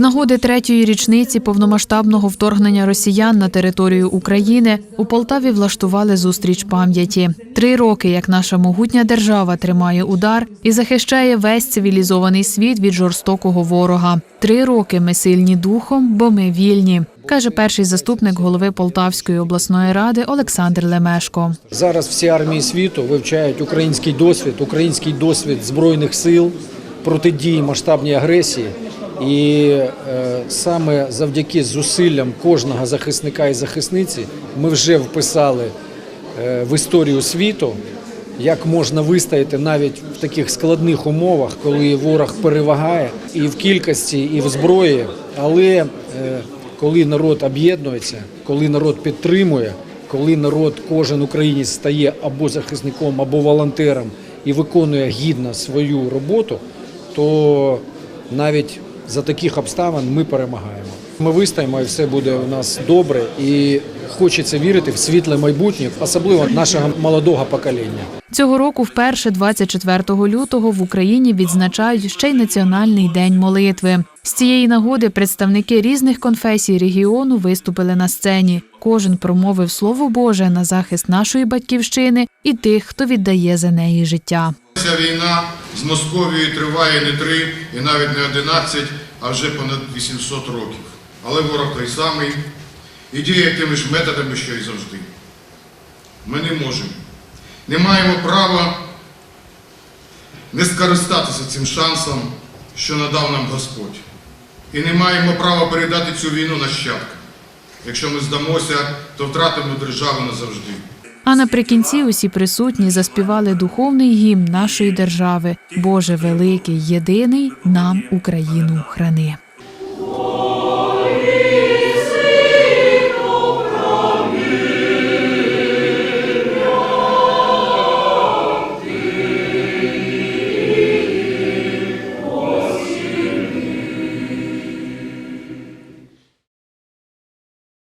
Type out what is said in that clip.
Нагоди третьої річниці повномасштабного вторгнення росіян на територію України у Полтаві влаштували зустріч пам'яті. Три роки, як наша могутня держава тримає удар і захищає весь цивілізований світ від жорстокого ворога. Три роки ми сильні духом, бо ми вільні, каже перший заступник голови Полтавської обласної ради Олександр Лемешко. Зараз всі армії світу вивчають український досвід, український досвід збройних сил протидії масштабній агресії. І е, саме завдяки зусиллям кожного захисника і захисниці ми вже вписали е, в історію світу, як можна вистояти навіть в таких складних умовах, коли ворог перевагає і в кількості, і в зброї. Але е, коли народ об'єднується, коли народ підтримує, коли народ, кожен українець стає або захисником, або волонтером і виконує гідно свою роботу, то навіть за таких обставин ми перемагаємо. Ми вистоїмо і все буде у нас добре. І хочеться вірити в світле майбутнє, особливо нашого молодого покоління. Цього року, вперше, 24 лютого, в Україні відзначають ще й Національний день молитви. З цієї нагоди представники різних конфесій регіону виступили на сцені. Кожен промовив слово Боже на захист нашої батьківщини і тих, хто віддає за неї життя. Ця війна з Московією триває не три і навіть не 11, а вже понад 800 років. Але ворог той самий і діє тими ж методами, що й завжди. Ми не можемо, не маємо права не скористатися цим шансом, що надав нам Господь. І не маємо права передати цю війну нащадкам. Якщо ми здамося, то втратимо державу назавжди. А наприкінці усі присутні заспівали духовний гімн нашої держави. Боже великий, єдиний нам Україну храни.